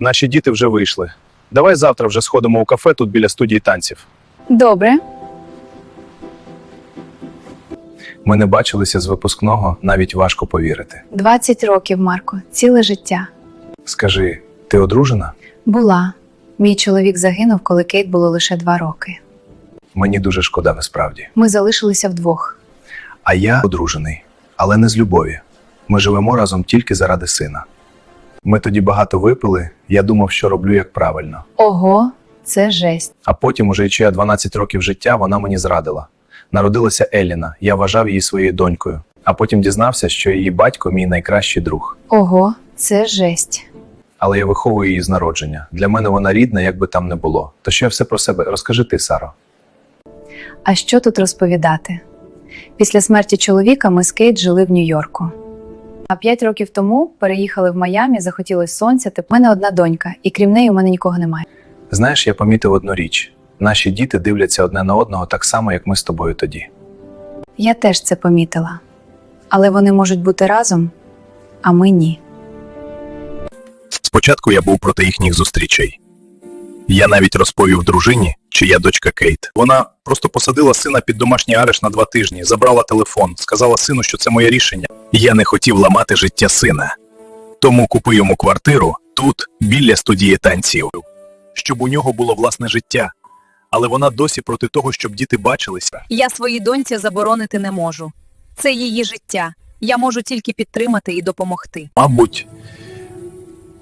Наші діти вже вийшли. Давай завтра вже сходимо у кафе тут біля студії танців. Добре. Ми не бачилися з випускного, навіть важко повірити. 20 років, Марко, ціле життя. Скажи, ти одружена? Була. Мій чоловік загинув, коли Кейт було лише два роки. Мені дуже шкода, насправді. Ми залишилися вдвох. А я одружений, але не з любові. Ми живемо разом тільки заради сина. Ми тоді багато випили, я думав, що роблю як правильно. Ого, це жесть. А потім, уже йчи 12 років життя, вона мені зрадила. Народилася Еліна, я вважав її своєю донькою. А потім дізнався, що її батько мій найкращий друг. Ого, це жесть. Але я виховую її з народження. Для мене вона рідна, як би там не було. То що я все про себе? Розкажи ти, Саро. А що тут розповідати? Після смерті чоловіка ми з Кейт жили в Нью-Йорку. А п'ять років тому переїхали в Майамі, захотілось сонця. Тепер у мене одна донька, і крім неї у мене нікого немає. Знаєш, я помітив одну річ: наші діти дивляться одне на одного так само, як ми з тобою тоді. Я теж це помітила. Але вони можуть бути разом, а ми ні. Спочатку я був проти їхніх зустрічей. Я навіть розповів дружині, чия дочка Кейт. Вона просто посадила сина під домашній арешт на два тижні, забрала телефон, сказала сину, що це моє рішення. Я не хотів ламати життя сина. Тому купив йому квартиру тут, біля студії танців, щоб у нього було власне життя. Але вона досі проти того, щоб діти бачилися. Я своїй доньці заборонити не можу. Це її життя. Я можу тільки підтримати і допомогти. Мабуть,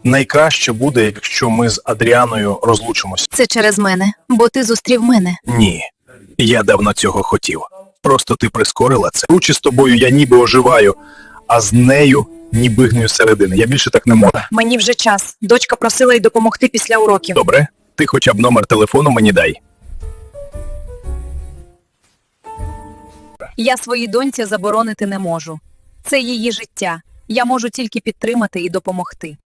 найкраще буде, якщо ми з Адріаною розлучимося. Це через мене, бо ти зустрів мене. Ні, я давно цього хотів. Просто ти прискорила це. Ручі з тобою я ніби оживаю, а з нею ніби гнию середини. Я більше так не можу. Мені вже час. Дочка просила й допомогти після уроків. Добре? Ти хоча б номер телефону мені дай. Я своїй доньці заборонити не можу. Це її життя. Я можу тільки підтримати і допомогти.